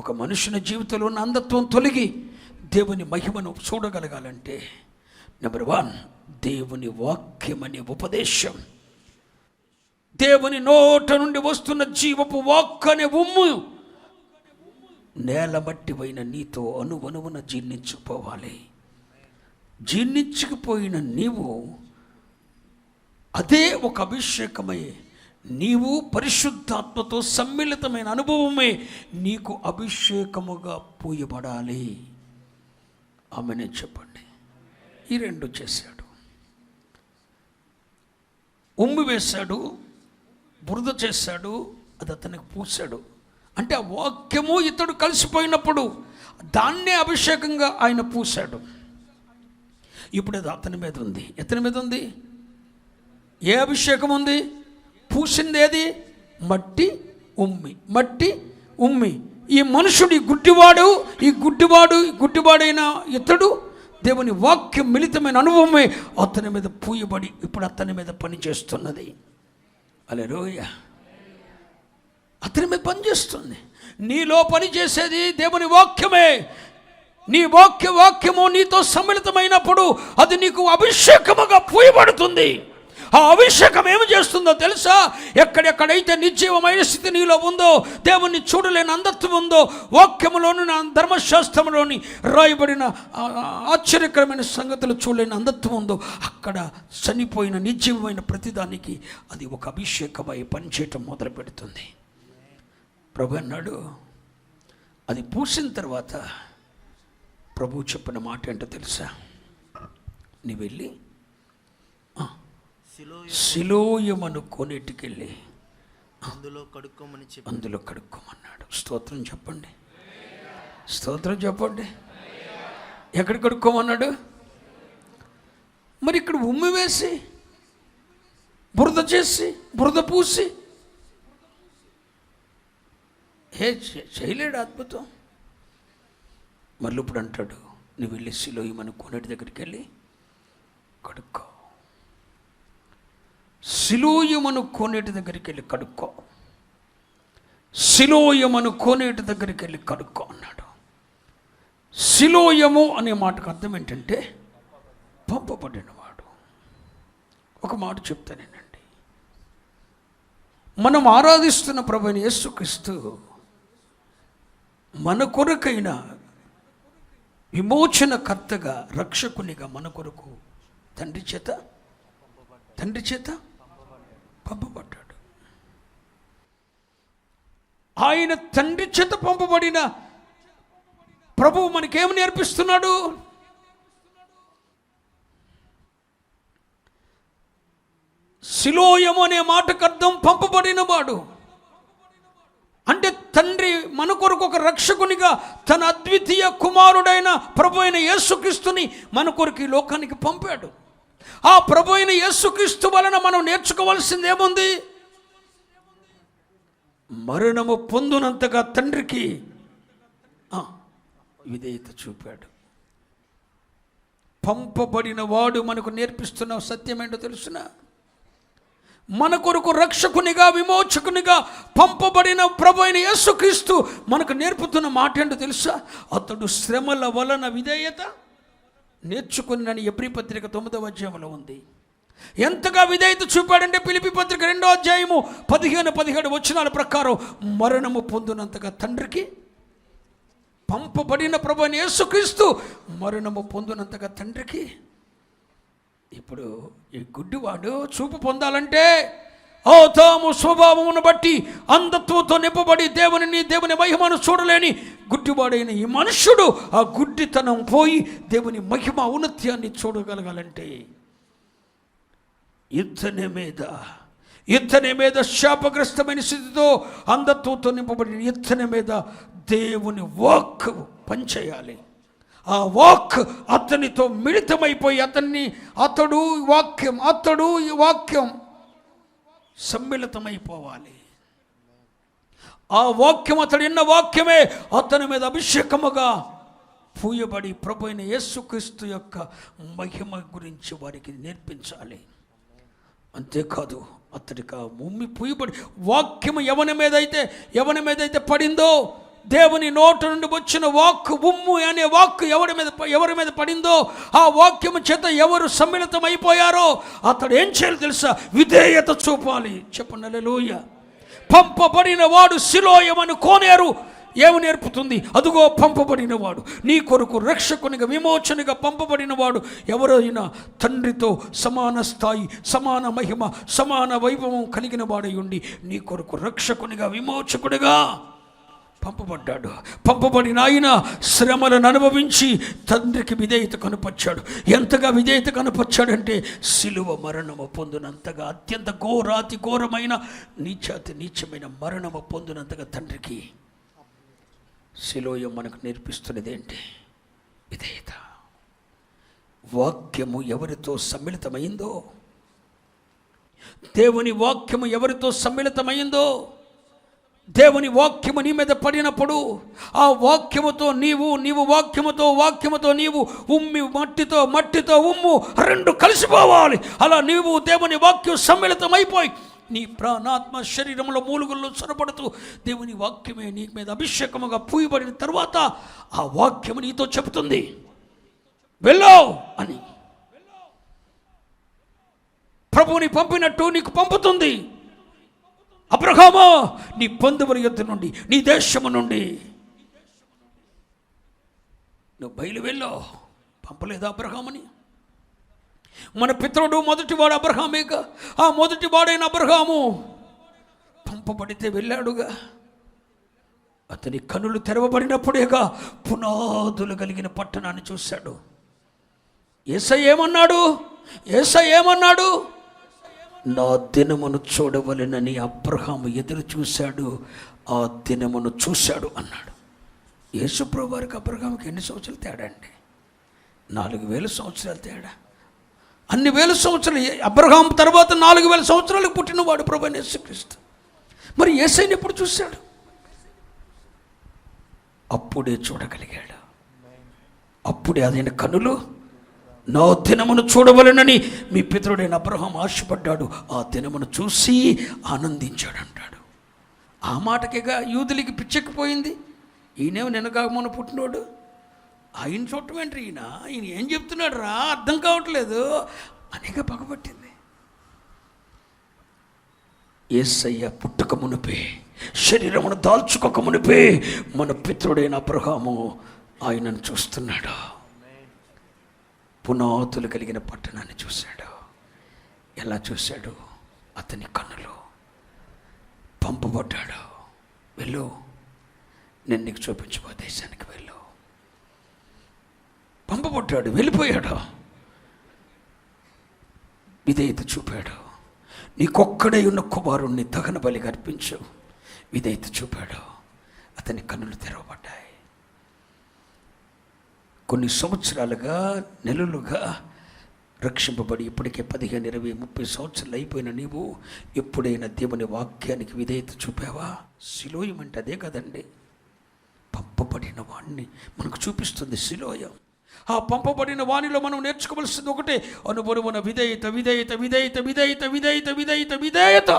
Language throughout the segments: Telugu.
ఒక మనుషుని జీవితంలో ఉన్న అంధత్వం తొలగి దేవుని మహిమను చూడగలగాలంటే నెంబర్ వన్ దేవుని వాక్యం అనే ఉపదేశం. దేవుని నోట నుండి వస్తున్న జీవపు వాక్ అనే ఉమ్ము. నేల మట్టివైన నీతో అనువనువున జీర్ణించుకోవాలి. జీర్ణించుకుపోయిన నీవు అదే ఒక అభిషేకమై నీవు పరిశుద్ధాత్మతో సమ్మిళితమైన అనుభవమే నీకు అభిషేకముగా పూయబడాలి. ఆమెనే చెప్పండి. ఈ రెండు చేశాడు. ఉమ్మి వేశాడు బురద చేశాడు అది అతనికి పూసాడు అంటే ఆ వాక్యము ఇతడు కలిసిపోయినప్పుడు దాన్నే అభిషేకంగా ఆయన పూసాడు ఇప్పుడు అది అతని మీద ఉంది. ఎతని మీద ఉంది? ఏ అభిషేకం ఉంది పూసింది ఏది మట్టి ఉమ్మి. మట్టి ఉమ్మి. ఈ మనుషుడు ఈ గుడ్డివాడు ఈ గుడ్డివాడు ఈ గుడ్డివాడైన ఇతడు దేవుని వాక్యం మిళితమైన అనుభవమే అతని మీద పూయబడి ఇప్పుడు అతని మీద పనిచేస్తున్నది. అలే రోయ అతని మీద పనిచేస్తుంది. నీలో పనిచేసేది దేవుని వాక్యమే. నీ వాక్య వాక్యము నీతో సమ్మిళితమైనప్పుడు అది నీకు అభిషేకముగా పూయబడుతుంది. ఆ అభిషేకం ఏమి చేస్తుందో తెలుసా? ఎక్కడెక్కడైతే నిర్జీవమైన స్థితి నీలో ఉందో దేవుణ్ణి చూడలేని అందత్వం ఉందో వాక్యములోని నా ధర్మశాస్త్రంలోని రాయబడిన ఆశ్చర్యకరమైన సంగతులు చూడలేని అందత్వం ఉందో అక్కడ చనిపోయిన నిర్జీవమైన ప్రతిదానికి అది ఒక అభిషేకమై పనిచేయటం మొదలు పెడుతుంది. ప్రభు అన్నాడు అది పూసిన తర్వాత ప్రభు చెప్పిన మాట ఏంటో తెలుసా? నీ వెళ్ళి శిలో శిలోయమను కొనేటికెళ్ళి. అందులో కడుక్కోమని చెప్పి అందులో కడుక్కోమన్నాడు. స్తోత్రం చెప్పండి. స్తోత్రం చెప్పండి. ఎక్కడ కడుక్కోమన్నాడు? మరి ఇక్కడ ఉమ్మి వేసి బురద చేసి బురద పూసి. ఏ చేయలేడు అద్భుతం. మళ్ళీ ఇప్పుడు అంటాడు నువ్వు వెళ్ళి శిలోయమను కొనేటి దగ్గరికి వెళ్ళి కడుక్కో. శిలోయమను కోనేటి దగ్గరికి వెళ్ళి కడుక్కో. శిలోయమను కోనేటి దగ్గరికి వెళ్ళి కడుక్కో అన్నాడు. శిలోయము అనే మాటకు అర్థం ఏంటంటే పంపబడినవాడు ఒక మాట చెప్తానేనండి మనం ఆరాధిస్తున్న ప్రభుని యేసుక్రీస్తు మన కొరకైన విమోచనకర్తగా రక్షకునిగా మన కొరకు తండ్రి చేత తండ్రి చేత పంపబడ్డాడు. ఆయన తండ్రి చేత పంపబడిన ప్రభువు మనకేమి నేర్పిస్తున్నాడు? శిలోయము అనే మాటకు అర్థం పంపబడిన వాడు. అంటే తండ్రి మన కొరకు ఒక రక్షకునిగా తన అద్వితీయ కుమారుడైన ప్రభు అయిన యేసుక్రీస్తుని మన కొరకు ఈ లోకానికి పంపాడు. ఆ ప్రభు అయిన యేసుక్రీస్తు వలన మనం నేర్చుకోవాల్సిందేముంది? మరణము పొందునంతగా తండ్రికి విధేయత చూపాడు. పంపబడిన వాడు మనకు నేర్పిస్తున్న సత్యం ఏంటో మన కొరకు రక్షకునిగా విమోచకునిగా పంపబడిన ప్రభు అయిన యేసుక్రీస్తు మనకు నేర్పుతున్న మాట ఏంటో తెలుసా? అతడు శ్రమల వలన విధేయత నేర్చుకుని ఎబ్రి పత్రిక తొమ్మిదవ అధ్యాయంలో ఉంది. ఎంతగా విధేయత చూపాడంటే పిలిపి పత్రిక రెండో అధ్యాయము పదిహేను పదిహేడు వచనాల ప్రకారం మరణము పొందినంతగా తండ్రికి పంపబడిన ప్రభు అయిన యేసుక్రీస్తు మరణము పొందినంతగా తండ్రికి. ఇప్పుడు ఈ గుడ్డివాడు చూపు పొందాలంటే ఓ తాము స్వభావమును బట్టి అంధత్వంతో నింపబడి దేవునిని దేవుని మహిమను చూడలేని గుడ్డివాడైన ఈ మనుష్యుడు ఆ గుడ్డితనం పోయి దేవుని మహిమ ఔన్నత్యాన్ని చూడగలగాలంటే ఇతని మీద ఇతని మీద శాపగ్రస్తమైన స్థితితో అంధత్వంతో నింపబడిన ఇతని మీద దేవుని వాక్ పనిచేయాలి. ఆ వాక్ అతనితో మిళితమైపోయి అతన్ని అతడు వాక్యం అతడు ఈ వాక్యం సమ్మిళితమైపోవాలి. ఆ వాక్యం అతడు ఎన్న వాక్యమే అతని మీద అభిషేకముగా పూయబడి ప్రభు అయిన యేసుక్రీస్తు యొక్క మహిమ గురించి వారికి నేర్పించాలి. అంతేకాదు అతడికి ఆ భూమి పూయబడి వాక్యము ఎవని మీద అయితే ఎవని మీద అయితే పడిందో దేవుని నోట నుండి వచ్చిన వాక్కు ఉమ్ము అనే వాక్కు ఎవరి మీద ఎవరి మీద పడిందో ఆ వాక్యము చేత ఎవరు సమ్మిళితం అయిపోయారో అతడు ఏం చేయాలి తెలుసా? విధేయత చూపాలి. చెప్పండి లూయ పంపబడిన వాడు శిలోయమని కోనేరు. ఏమి నేర్పుతుంది? అదుగో పంపబడిన వాడు. నీ కొరకు రక్షకునిగా విమోచనగా పంపబడిన వాడు ఎవరైనా తండ్రితో సమాన స్థాయి సమాన మహిమ సమాన వైభవం కలిగిన వాడై ఉండి నీ కొరకు రక్షకునిగా విమోచకుడిగా పంపబడ్డాడు. పంపబడిన ఆయన శ్రమలను అనుభవించి తండ్రికి విధేయత కనుపొచ్చాడు ఎంతగా విధేయత కనుపచ్చాడంటే సిలువ మరణము పొందినంతగా అత్యంత ఘోరాతి ఘోరమైన నీచాతి నీచమైన మరణము పొందినంతగా తండ్రికి శిలోయం మనకు నేర్పిస్తున్నది ఏంటి? విధేయత. వాక్యము ఎవరితో సమ్మిళితమైందో? దేవుని వాక్యము ఎవరితో సమ్మిళితమైందో? దేవుని వాక్యము నీ మీద పడినప్పుడు ఆ వాక్యముతో నీవు నీవు వాక్యముతో వాక్యముతో నీవు ఉమ్మి మట్టితో మట్టితో ఉమ్ము రెండు కలిసిపోవాలి. అలా నీవు దేవుని వాక్యం సమ్మిళితమైపోయి నీ ప్రాణాత్మ శరీరంలో మూలుగుల్లో చొరబడుతూ దేవుని వాక్యమే నీ మీద అభిషేకముగా పూయబడిన తర్వాత ఆ వాక్యము నీతో చెబుతుంది. వెళ్ళో అని. ప్రభువుని పంపినట్టు నీకు పంపుతుంది. అబ్రహామా నీ బంధువుల యుద్ధ నుండి నీ దేశము నుండి. నువ్వు బయలు వెళ్ళో. పంపలేదు అబ్రహామని. మన పితరుడు మొదటివాడు అబ్రహామేగా. ఆ మొదటివాడైన అబ్రహాము పంపబడితే వెళ్ళాడుగా. అతని కనులు తెరవబడినప్పుడేగా పునాదులు కలిగిన పట్టణాన్ని చూశాడు. ఏసై ఏమన్నాడు? ఏసై ఏమన్నాడు? నా దినమును చూడవలెనని అబ్రహాము ఎదురు చూశాడు ఆ దినమును చూశాడు అన్నాడు. యేసుప్రభు వారికి అబ్రహాముకి ఎన్ని సంవత్సరాలు తేడా అండి? నాలుగు వేల సంవత్సరాలు తేడా. అన్ని వేల సంవత్సరాలు అబ్రహాం తర్వాత నాలుగు వేల సంవత్సరాలకు పుట్టినవాడు ప్రభు యేసుక్రీస్తు. మరి ఏసైని ఎప్పుడు చూశాడు? అప్పుడే చూడగలిగాడు. అప్పుడే అదైన కనులు నా దినమును చూడవలెనని మీ పితరుడైన అబ్రహం ఆశపడ్డాడు. ఆ దినమును చూసి ఆనందించాడు అంటాడు ఆ మాటకిగా యూదులకి పిచ్చెక్కిపోయింది? ఈయనేమో నిన్నగామన పుట్టినోడు. ఆయన చూడటం ఏంటి ఈయన? ఈయన ఏం చెప్తున్నాడు రా అర్థం కావట్లేదు. అనేక పగబట్టింది. ఏసయ్య పుట్టక మునిపే శరీరమును దాల్చుకోక మునిపే మన పితృడైన అబ్రహాము ఆయనను చూస్తున్నాడు. పునాతులు కలిగిన పట్టణాన్ని చూశాడు. ఎలా చూశాడు? అతని కన్నులు పంపబడ్డాడు. వెళ్ళు. నేను నీకు చూపించబో దేశానికి వెళ్ళు. పంపబడ్డాడు వెళ్ళిపోయాడు. విధేయత చూపాడు. నీకొక్కడే ఉన్న కుమారుణ్ణి తగన బలిగా అర్పించు. విధేయత చూపాడు. అతని కన్నులు తెరవబడ్డాయి. కొన్ని సంవత్సరాలుగా నెలలుగా రక్షింపబడి ఇప్పటికే పదిహేను ఇరవై ముప్పై సంవత్సరాలు అయిపోయిన నీవు ఎప్పుడైనా దేవుని వాక్యానికి విధేయత చూపావా? శిలోయం అంటే అదే కదండి. పంపబడిన వాణ్ణి మనకు చూపిస్తుంది శిలోయం. ఆ పంపబడిన వాణిలో మనం నేర్చుకోవలసింది ఒకటే అనుభవమున విధేయత విధేయత విధేయత విధేయత విధేయత విధేయత విధేయత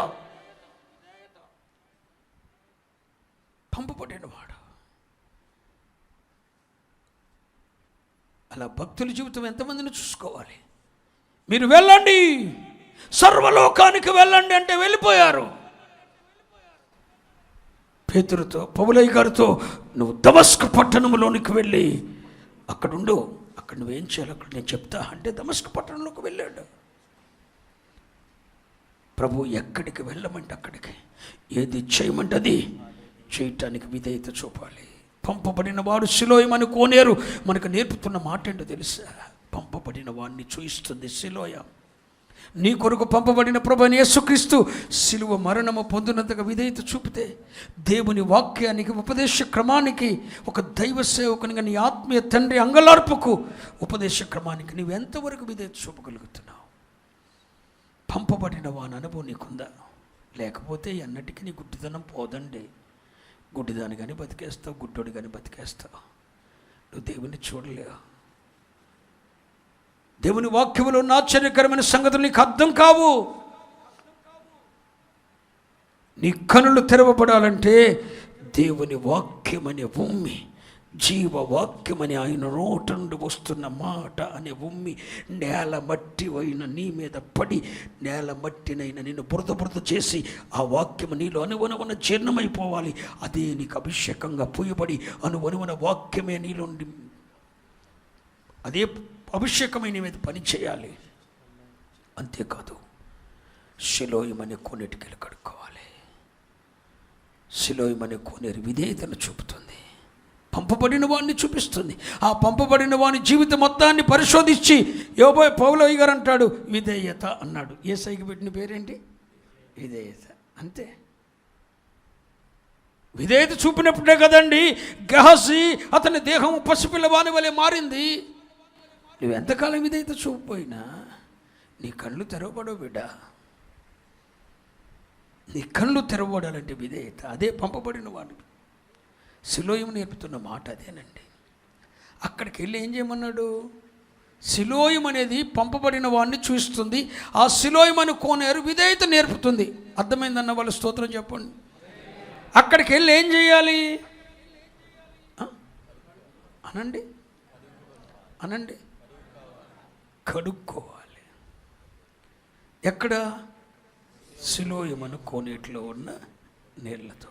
పంపబడిన వాడు అలా భక్తుల జీవితం ఎంతమందిని చూసుకోవాలి? మీరు వెళ్ళండి. సర్వలోకానికి వెళ్ళండి అంటే వెళ్ళిపోయారు. పేతురుతో పౌలయ్య గారితో నువ్వు దమస్క పట్టణంలోనికి వెళ్ళి అక్కడుండు. అక్కడ నువ్వేం చేయాలి అక్కడ నేను చెప్తా అంటే దమస్క పట్టణంలోకి వెళ్ళాడు. ప్రభు ఎక్కడికి వెళ్ళమంటే అక్కడికి. ఏది చేయమంటే అది చేయటానికి విధేయత చూపాలి. పంపబడిన వాడు శిలోయమని కోనేరు. మనకు నేర్పుతున్న మాట ఏంటో తెలుసా? పంపబడిన వాడిని చూయిస్తుంది శిలోయ. నీ కొరకు పంపబడిన ప్రభు యేసుక్రీస్తు శిలువ మరణము పొందినంతగా విధేయత చూపితే దేవుని వాక్యానికి ఉపదేశ క్రమానికి ఒక దైవ సేవకునిగా నీ ఆత్మీయ తండ్రి అంగలార్పుకు ఉపదేశ క్రమానికి నీవు ఎంతవరకు విధేయత చూపగలుగుతున్నావు? పంపబడిన వాని అనుభవం నీకుందా? లేకపోతే ఎన్నటికీ నీ గుడ్డితనం పోదండి. గుడ్డిదాని కానీ బతికేస్తావు గుడ్డోడి కానీ బతికేస్తావు. నువ్వు దేవుని చూడలేవు దేవుని వాక్యములో ఉన్న ఆశ్చర్యకరమైన సంగతులు నీకు అర్థం కావు. నీ కనులు తెరవబడాలంటే దేవుని వాక్యమనే భూమి. జీవ వాక్యమని ఆయన నోటండు నుండి వస్తున్న మాట అనే ఉమ్మి నేల మట్టి అయిన నీ మీద పడి నేల మట్టినైన నిన్ను బురద బురద చేసి ఆ వాక్యం నీలో అనువనవన జీర్ణమైపోవాలి. అదే నీకు అభిషేకంగా పూయబడి అనువనువన వాక్యమే నీలో ఉండి అదే అభిషేకమైన మీద పని చేయాలి. అంతేకాదు శిలోయమనే కోనేటికి కడుక్కోవాలి. శిలోయమనే కోనేరు విధేయతను చూపుతుంది. పంపబడిన వాడిని చూపిస్తుంది. ఆ పంపబడిన వాని జీవితం మొత్తాన్ని పరిశోధించి యోబో పౌలయ్య గారు అంటాడు విధేయత అన్నాడు. ఏ సైకి పెట్టిన పేరేంటి? విధేయత. అంతే. విధేయత చూపినప్పుడే కదండి గహసి అతని దేహం పసిపిల్లవాని వలె మారింది. నువ్వు ఎంతకాలం విధేయత చూపిపోయినా నీ కళ్ళు తెరవబడవు బిడ్డ. నీ కళ్ళు తెరవబడాలంటే విధేయత. అదే పంపబడిన వాడిని శిలోయం నేర్పుతున్న మాట అదేనండి. అక్కడికి వెళ్ళి ఏం చేయమన్నాడు? శిలోయం అనేది పంపబడిన వాడిని చూస్తుంది. ఆ శిలోయం అని కోనేరు విధేయత నేర్పుతుంది. అర్థమైందన్న వాళ్ళ స్తోత్రం చెప్పండి. అక్కడికి వెళ్ళి ఏం చేయాలి? అనండి? అనండి? కడుక్కోవాలి. ఎక్కడ? శిలోయమను కోనేటిలో ఉన్న నీళ్ళతో